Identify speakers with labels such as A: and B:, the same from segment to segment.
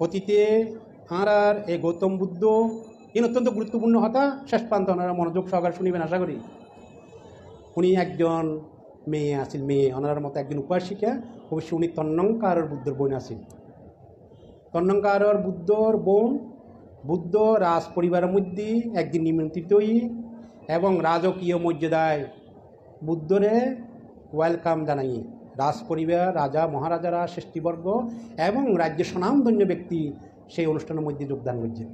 A: অতীতে আর এই গৌতম বুদ্ধ ইন অত্যন্ত গুরুত্বপূর্ণ হতা। শেষ প্রান্ত ওনারা মনোযোগ সহকারে শুনিবেন আশা করি। উনি একজন মেয়ে আছিল, মেয়ে। ওনার মতো একজন উপাসিকা। অবশ্যই উনি তন্নঙ্কারর বুদ্ধর বোন আছিল। তন্নঙ্কারর বুদ্ধর বোন, বুদ্ধ রাজ পরিবারের মধ্যে একদিন নিমন্ত্রিত এবং রাজকীয় মর্যাদায় বুদ্ধরে ওয়েলকাম জানাই। রাজ পরিবার রাজা, মহারাজারা, সৃষ্টিবর্গ এবং রাজ্যের স্বনামধন্য ব্যক্তি সেই অনুষ্ঠানের মধ্যে যোগদান করছে।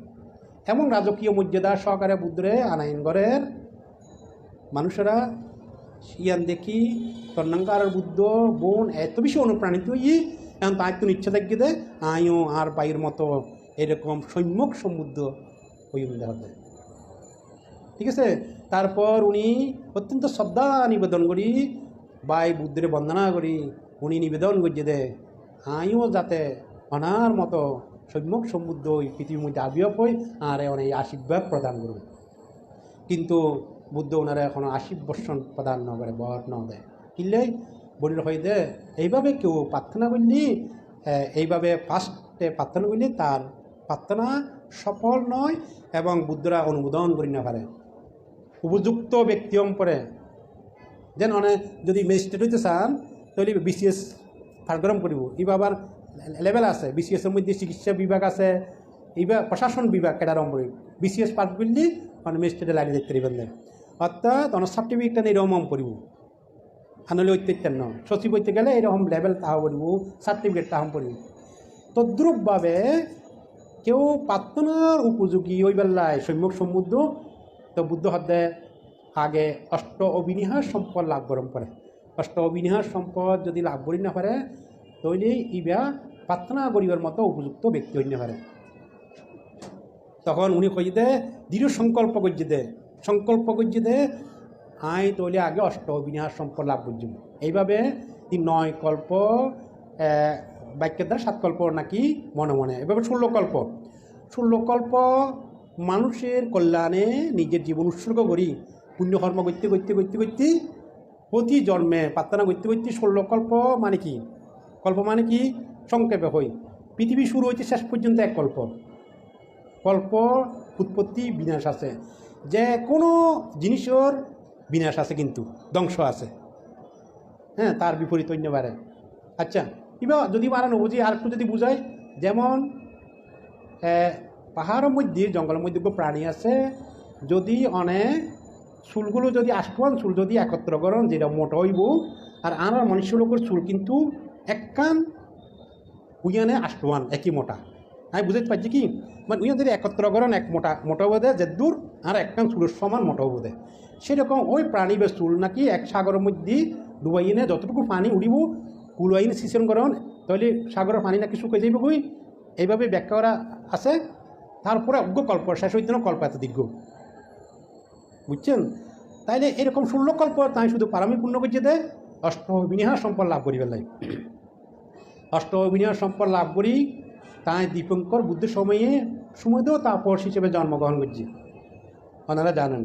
A: এবং রাজকীয় মর্যাদা সহকারে বুদ্ধরে আনাইনগড়ের মানুষেরা, ইয়ান দেখি তন্নাঙ্কার বুদ্ধ, বোন, এত বেশি অনুপ্রাণিত হই এখন তাই তো ইচ্ছা দেখি দে আইও আর বাইর মতো এরকম সৈম্যক সমুদ্র হই হবে। ঠিক আছে? তারপর উনি অত্যন্ত শ্রদ্ধা নিবেদন করি বাই বুদ্ধের বন্দনা করি, উনি নিবেদন করছে দে। আইও যাতে অনার মতো সম্যক সমুদ্র ওই পৃথিবীর মধ্যে আবির্ভাব হই, আর অনেক আশীর্বাদ প্রদান করুন। কিন্তু বুদ্ধ ওনারা এখনও আশি বর্ষণ প্রদান ন করে, বর ন দেয় কিনলে বলিল হয়ে দে, এইভাবে কেউ প্রার্থনা করলি এইভাবে ফার্স্টে প্রার্থনা করলি তার প্রার্থনা সফল নয় এবং বুদ্ধরা অনুমোদন করি না পারে। উপযুক্ত ব্যক্তি পরে যেন অনেক যদি ম্যাজিস্ট্রেট হইতে চান, তাহলে বিসিএস ফার্গরম করিব। ইবা আবার লেভেল আছে। বিসিএসের মধ্যে চিকিৎসা বিভাগ আছে। এইবার প্রশাসন বিভাগ কেডারম করি। বিসিএস পাস করলে মানে ম্যাজিস্ট্রেটে লাইনে দেখতে পারবেন অর্থাৎ অনেক সার্টিফিকেটটা এরকম করিব। আনলে অত্যাচার ন। সচিব হইতে গেলে এরকম লেভেল তাহা করিব সার্টিফিকেট তাহাম করিব। তদ্রুপভাবে কেউ প্রার্থনার উপযোগী ওই বেলায় সম্যক সমুদ্র তো বুদ্ধ হদ্দে আগে অষ্ট অবিনিহার সম্পদ লাভ গরম করে অষ্ট অবিনিহার সম্পদ যদি লাভ করি না পারে তাহলে ইবা প্রার্থনা করিবার মতো উপযুক্ত ব্যক্তি হইতে পারে। তখন উনি কই দে, দৃঢ় সংকল্প করছে দে, সংকল্প করছে দে, আই তৈলে আগে অষ্ট অবিনাশ সম্পদ লাভ করছি এইভাবে এই নয় কল্প বাক্যের দ্বারা সাত কল্প নাকি মনে মনে। এভাবে ষোলো কল্প। ষোলো কল্প, মানুষের কল্যাণে নিজের জীবন উৎসর্গ করি। পুণ্যকর্ম করতে করতে করতে করতে প্রতি জন্মে প্রার্থনা করতে করতে ষোলো কল্প মানে কি? কল্প মানে কি? সংক্ষেপে হই। পৃথিবী শুরু হয়েছে শেষ পর্যন্ত এক কল্প। কল্প, উৎপত্তি, বিনাশ আছে। যে কোনো জিনিসের বিনাশ আছে কিন্তু, ধ্বংস আছে। হ্যাঁ তার বিপরীত অন্য বারে। আচ্ছা কিবা যদি বাড়ানো বুঝি আর একটু যদি বুঝাই, যেমন পাহাড়ের মধ্যে, জঙ্গলের মধ্যে প্রাণী আছে, যদি অনেক চুলগুলো যদি আষ্টওয়ান চুল যদি একত্র করেন, যেটা মোটা হইব, আর আনার মানুষের লোকের চুল কিন্তু একখান উইয়ানে আষ্টওয়ান একই মোটা। আমি বুঝতে পারছি কি? মানে উইয়ান যদি একত্র করেন, এক মোটা মোটা বোধে যে দূর, আর একখান চুলের সমান মোটা বোধে সেরকম ওই প্রাণী বা চুল নাকি এক সাগরের মধ্যে ডুবাইনে যতটুকু পানি উড়িব, কুলাইনে সিচন করেন, তাহলে সাগরের পানি নাকি শুকিয়ে যাইব কই? এইভাবে ব্যাখ্যা করা আছে। তারপরে অজ্ঞ কল্প, শেষ হইতে কল্প এত দীর্ঘ। বুঝছেন? তাইলে এরকম ষোলো কল্প তাই শুধু পারামি পূর্ণ করছে দে অষ্ট বিনিহার সম্পদ লাভ করি বেলায় অষ্ট বিনিহার সম্পদ লাভ করি, তাই দীপঙ্কর বুদ্ধের সময়ে সমুদ্র তাপস হিসেবে জন্মগ্রহণ করছে। ওনারা জানেন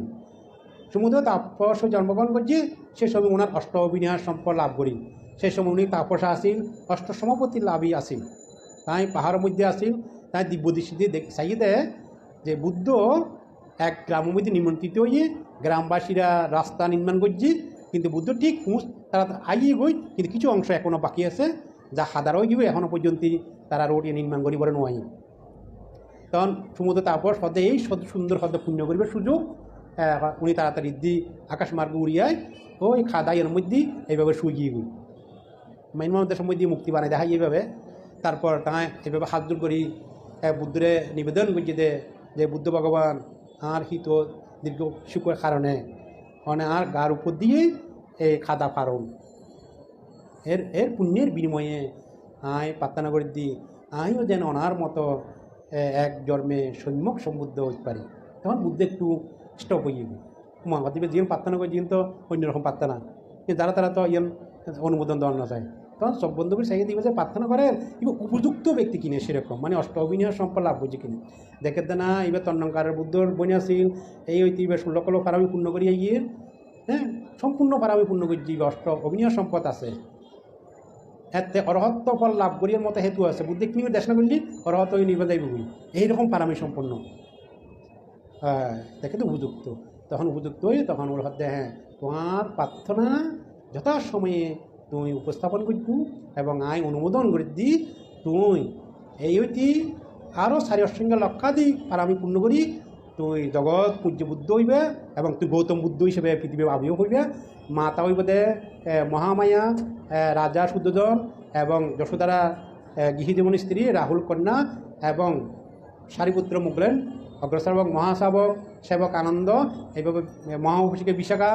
A: সমুদ্র তাপস জন্মগ্রহণ করছে, সে সময় ওনার অষ্ট বিনিহার সম্পদ লাভ করি। সেই সময় উনি তাপস আসিল অষ্ট সমাপতির লাভই আসিল তাই পাহাড়ের মধ্যে আসিল তাই দিব্য দেখ চাই দেয় যে বুদ্ধ এক গ্রামের মধ্যে নিমন্ত্রিত হয়ে গ্রামবাসীরা রাস্তা নির্মাণ করছে। কিন্তু বুদ্ধ ঠিক হুঁশ, তারা আগিয়ে গই, কিন্তু কিছু অংশ এখনও বাকি আছে, যা হাদার হয়ে গিয়ে এখনও পর্যন্ত তারা রোড নির্মাণ করি বলে নয় তখন সমুদ্র তারপর সদে এই সুন্দর সদ পুণ্য করিবার সুযোগ উনি তাড়াতাড়ি দি আকাশ মার্গ উড়িয়ায় ওই খাদাইয়ের মধ্যে এইভাবে শুয়ে গই। মাইন মহাদেশের মধ্যে মুক্তি বানাই দেখাই এইভাবে। তারপর তাই এইভাবে হাত জোর করি বুদ্ধরে নিবেদন করছে যে বুদ্ধ ভগবান আর হিত দীর্ঘ সুখের কারণে মানে আর গার উপর দিয়ে এই খাদা ফারণ এর এর পুণ্যের বিনিময়ে আয় প্রার্থনা দি আমিও যেন ওনার মতো এক জন্মে সৈম্যক সমুদ্ধ হতে পারি। তখন বুদ্ধ একটু স্টপ হয়ে যাবে জিন প্রার্থনা করে জিন তো অন্যরকম প্রার্থনা কিন্তু যারা তারা তো ইয়েন অনুমোদন দেওয়া না চায় তখন সব বন্ধুকে চাইয়ে দিবে যে প্রার্থনা করে এবার উপযুক্ত ব্যক্তি কিনে সেরকম মানে অষ্ট অভিনয় সম্পদ লাভ করছে কিনে। দেখে না এবার তন্নকারের বুদ্ধর বনে আসিল এই হইতে এবার ষোলো কলো ফারামি পূর্ণ করিয়া গিয়ে হ্যাঁ? সম্পূর্ণ ফারামি পূর্ণ করছি এবার অষ্ট অভিনয় সম্পদ আছে। এতে অরহত্ব ফল লাভ করিয়ার মতো হেতু আছে। বুদ্ধি কিনিবে দেশ না করলি? অরহত নিবে যাইব এইরকম পারামি সম্পূর্ণ হ্যাঁ দেখে তো উপযুক্ত। তখন উপযুক্ত হয়ে তখন ওর হাতে হ্যাঁ তোমার প্রার্থনা যথাসময়ে তুই উপস্থাপন করবু এবং আই অনুমোদন করে দি তুই। এই হইতি আরও চারি অসংখ্য লক্ষাদি আর আমি পূর্ণ করি তুই জগৎ পূজ্য বুদ্ধ হইবে এবং তুই গৌতম বুদ্ধ হিসেবে পৃথিবীর আবিও হইবে। মাতা হইবে দে মহামায়া রাজা শুদ্ধজন এবং যশোদারা গৃহীদেবনী স্ত্রী রাহুল কন্যা এবং সারিপুত্র মুগলেন অগ্রসেবক মহাশাবক সেবক আনন্দ, এইভাবে মহাভূষিকে বিশাখা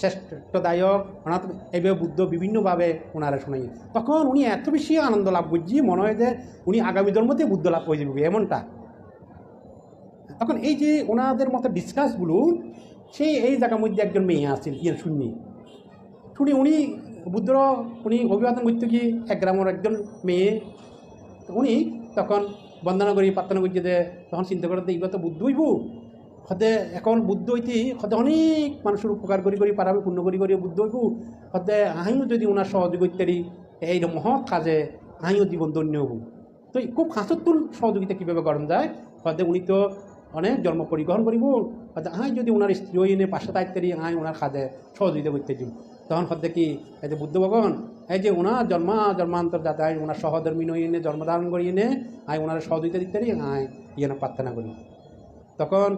A: শ্রেষ্ঠদায়ক, অনাথ এইভাবে বুদ্ধ বিভিন্নভাবে ওনারা শোনাই তখন উনি এত বেশি আনন্দ লাভ করছি, মনে হয় যে উনি আগামী জন্মতে বুদ্ধ লাভ হয়ে যাবে এমনটা। তখন এই যে ওনাদের মতো ডিসকাসগুলো সেই এই জায়গার মধ্যে একজন মেয়ে আসছিল ইয়ে শুনি শুনি উনি বুদ্ধর, উনি অভিবাদন করতে গিয়ে এক গ্রামের একজন মেয়ে উনি তখন বন্দনা করি, প্রার্থনা করি যে তখন চিন্তা করতে এগুলো তো বুদ্ধ হইব। হতে এখন বুদ্ধ হইতে হতে অনেক মানুষের উপকার করি করি পারাবে, পূর্ণ করি করি বুদ্ধ হইব। হতে আমিও যদি ওনার সহযোগিতারি এই মহৎ কাজে আমিও জীবন ধন্য হব। তো খুব হাসতুল সহযোগিতা কীভাবে করেন যায়? হতে উনি তো অনেক জন্ম পরিগ্রহণ করিব। হতে আই যদি ওনার স্ত্রী এনে পাশে তাইতারি আই ওনার কাজে সহযোগিতা করতে দিব তখন হতে কি এই যে বুদ্ধ ভগবান, এই যে ওনার জন্মা জন্মান্তর যাতে আই ওনার সহধর্মী নই এনে জন্মধারণ করি এনে আই ওনার সহযোগিতা দিতে আই ইয়ে প্রার্থনা করি। তখন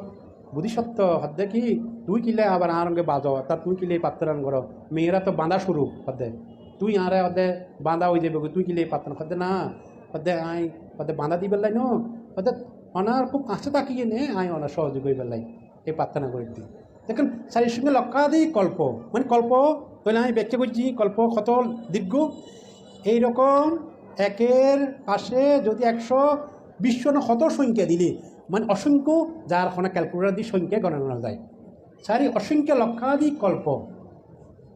A: বুদ্ধিসত্ত্ব হদ্দে কি? তুই কিলে আবার আর অঙ্গে বাজ তার তুই কিলে প্রার্থনা করো। মেয়েরা তো বাঁধা শুরু হদ্দে। তুই আরে হদ্দে বাঁধা হয়ে যাবে, তুই কিলে প্রার্থনা হদ্দে না, হদ্দে আই হদ্দে বাঁধা দি বেলাই ন। হদ্দে অনার খুব কাছে তাকিয়ে নে আই অনার সহযোগ হয়ে বেলাই এই প্রার্থনা করে দিই দেখেন শারীর সঙ্গে লক্ষাদি কল্প। মানে কল্প বলে আমি ব্যাখ্যা করছি, কল্প কত দীর্ঘ। এইরকম একের পাশে যদি একশো বিশ্ব না কত সংখ্যা দিলে মানে অসংখ্য যার কোনো ক্যালকুলেটার দিয়ে সংখ্যা গণনা যায়। সারি অসংখ্য লক্ষাদি কল্প।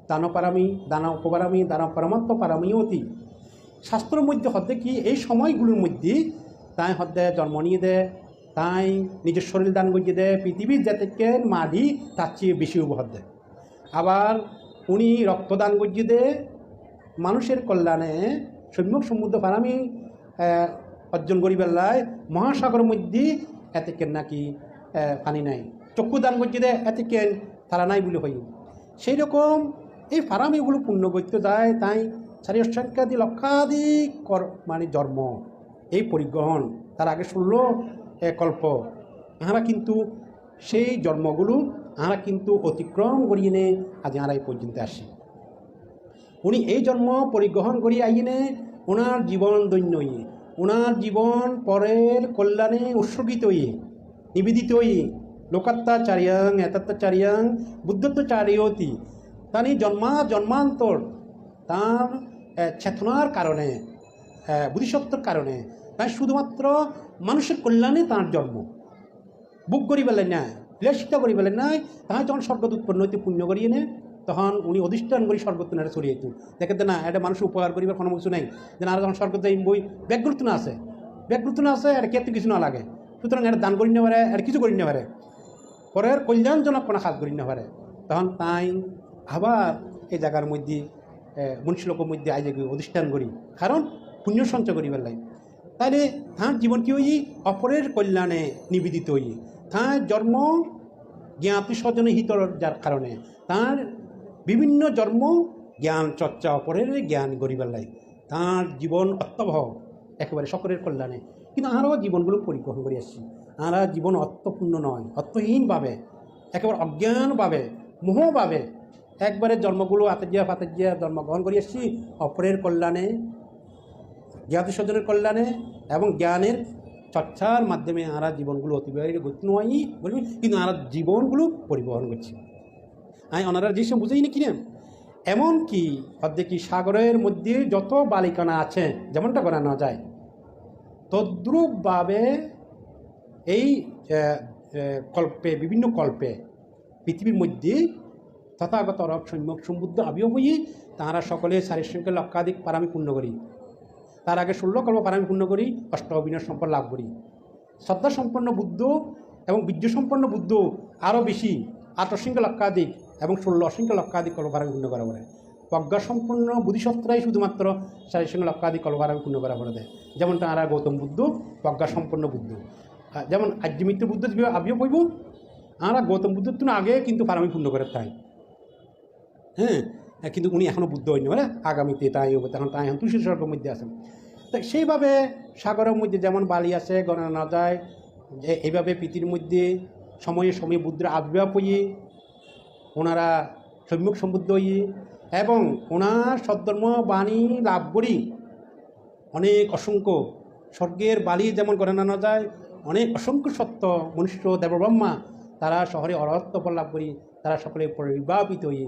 A: দান পারামি দানা উপপারামি দানা পরমাত্ম পারামি অতি। শাস্ত্রের মধ্যে হতে কি এই সময়গুলোর মধ্যে তাই হতে জন্ম নিয়ে দেয় তাই নিজের শরীর দান করিয়ে দেয় পৃথিবীর যাতে মাটি তার চেয়ে বেশি উপহার দেয় আবার উনি রক্তদান করিয়ে দেয় মানুষের কল্যাণে সম্যক সমুদ্র পারামি অর্জন করি বেলায় মহাসাগরের মধ্যে এতে কেন নাকি পানি নাই। চক্ষু দান করছে দে এতে কেন তারা নাই বলে হই সেই রকম এই ফারামিগুলো পূর্ণ করতে যায়, তাই চারি সংখ্যাদি লক্ষাধিক কর মানে জন্ম। এই পরিগ্রহণ তার আগে শুনল কল্প। আমরা কিন্তু সেই জন্মগুলো আমরা কিন্তু অতিক্রম করিয়ে নে আজ আমরা এই পর্যন্ত আসি উনি এই জন্ম পরিগ্রহণ করি আইনে ওনার জীবন দৈন্য ওনার জীবন পরের কল্যাণে উৎসর্গিত হইয়ে নিবেদিত হইয়ে লোকাত্মাচার্যাং এতাত্মাচার্যাং বুদ্ধত্বচার্যতি তানি জন্মা জন্মান্তর তার চেতনার কারণে আহ, বুদ্ধিসত্ত্বর কারণে তাই শুধুমাত্র মানুষের কল্যাণে তার জন্ম। বুক করি পেলেন না বিলাসিতা করি নাই তাহাই যখন স্বর্গত উৎপন্ন হইতে পুণ্য করিয়ে নে তখন উনি অধিষ্ঠান করি স্বর্গত না ছড়িয়ে যেত দেখেন না এটা মানুষ উপকার করিবার কোনো কিছু নেই। যে না যখন স্বর্গত এই বই ব্যাগগুরুত্ব না আছে। ব্যাগগুরুত্ব না আছে এটা কেতে কিছু না লাগে। সুতরাং এটা দান করি না পারে এটা কিছু করি না পারে পরের কল্যাণজনক কোনো কাজ করি না পারে তখন তাই আবার এই জায়গার মধ্যে মনুষ্যলোকের মধ্যে আই যে অধিষ্ঠান করি। কারণ পুণ্য সঞ্চয় করিবার লাগে। তাহলে তাঁর জীবন কি হই অপরের কল্যাণে নিবেদিত হই তাঁর জন্ম জ্ঞাতি স্বজনে হিতর যার কারণে। তার বিভিন্ন জন্ম, জ্ঞান চর্চা অপরের জ্ঞান গরিবার লাগে। তাঁর জীবন অর্থবহ একেবারে সকলের কল্যাণে। কিন্তু আরও জীবনগুলো পরিগ্রহণ করে আসছি। আমরা জীবন অর্থপূর্ণ নয়, অর্থহীনভাবে, একেবারে অজ্ঞানভাবে, মোহভাবে একবারে জন্মগুলো আতেজিয়া ফাতেজিয়া জন্মগ্রহণ করে আসছি। অপরের কল্যাণে জ্ঞাতি স্বজনের কল্যাণে এবং জ্ঞানের চর্চার মাধ্যমে আমরা জীবনগুলো অতিবাহিত করতে নয় কিন্তু আমরা জীবনগুলো পরিবহন করছি। আমি ওনারা সব বুঝেই না কিনেন এমন কি অর্ধেক সাগরের মধ্যে যত বালিকানা আছে, যেমনটা করানো যায়, তদ্রূপভাবে এই কল্পে, বিভিন্ন কল্পে পৃথিবীর মধ্যে তথাগত রব সম্যক সমুদ্র আবিও হই তাঁরা সকলে শারীর সঙ্গে লক্ষাধিক পারামি পূর্ণ করি। তার আগে ষোলো কল্প পারামি পূর্ণ করি, অষ্ট অভিনয় সম্পদ লাভ করি। শ্রদ্ধা সম্পন্ন বুদ্ধ এবং বীর্য সম্পন্ন বুদ্ধ আরও বেশি আট অসংখ্য লক্ষাধিক এবং ষোলো অসংখ্য লক্ষাধিক পারামি পূর্ণ করা বলে প্রজ্ঞাসম্পন্ন বুদ্ধিসত্ত্বাই শুধুমাত্র শারীর সঙ্গে লক্ষাধিক কলকার পূর্ণ করা করে দেয় যেমন তারা গৌতম বুদ্ধ প্রজ্ঞাসম্পন্ন বুদ্ধ। যেমন আর্যমিত্র বুদ্ধ আবিও কইব আমরা গৌতম বুদ্ধর তুন আগে কিন্তু পারামি পূর্ণ করে তাই। হ্যাঁ কিন্তু উনি এখনও বুদ্ধ হয়নি মানে আগামীতে তাই হবে তখন তাই এখন তুলসী স্বর্গের মধ্যে আছেন। তো সেইভাবে সাগরের মধ্যে যেমন বালি আছে, গণনা যায় এইভাবে পৃথিবীর মধ্যে সময়ে সময়ে বুদ্ধের আবির্ভাব হয়ে ওনারা সম্যক সমুদ্র হয়ে এবং ওনার সদ্ধর্ম বাণী লাভ করি। অনেক অসংখ্য স্বর্গের বালি যেমন গণনা না যায়, অনেক অসংখ্য সত্য মনুষ্য দেবব্রহ্মা তারা শহরে অরহত্ব লাভ করি, তারা সকলে পরিবাপিত হয়ে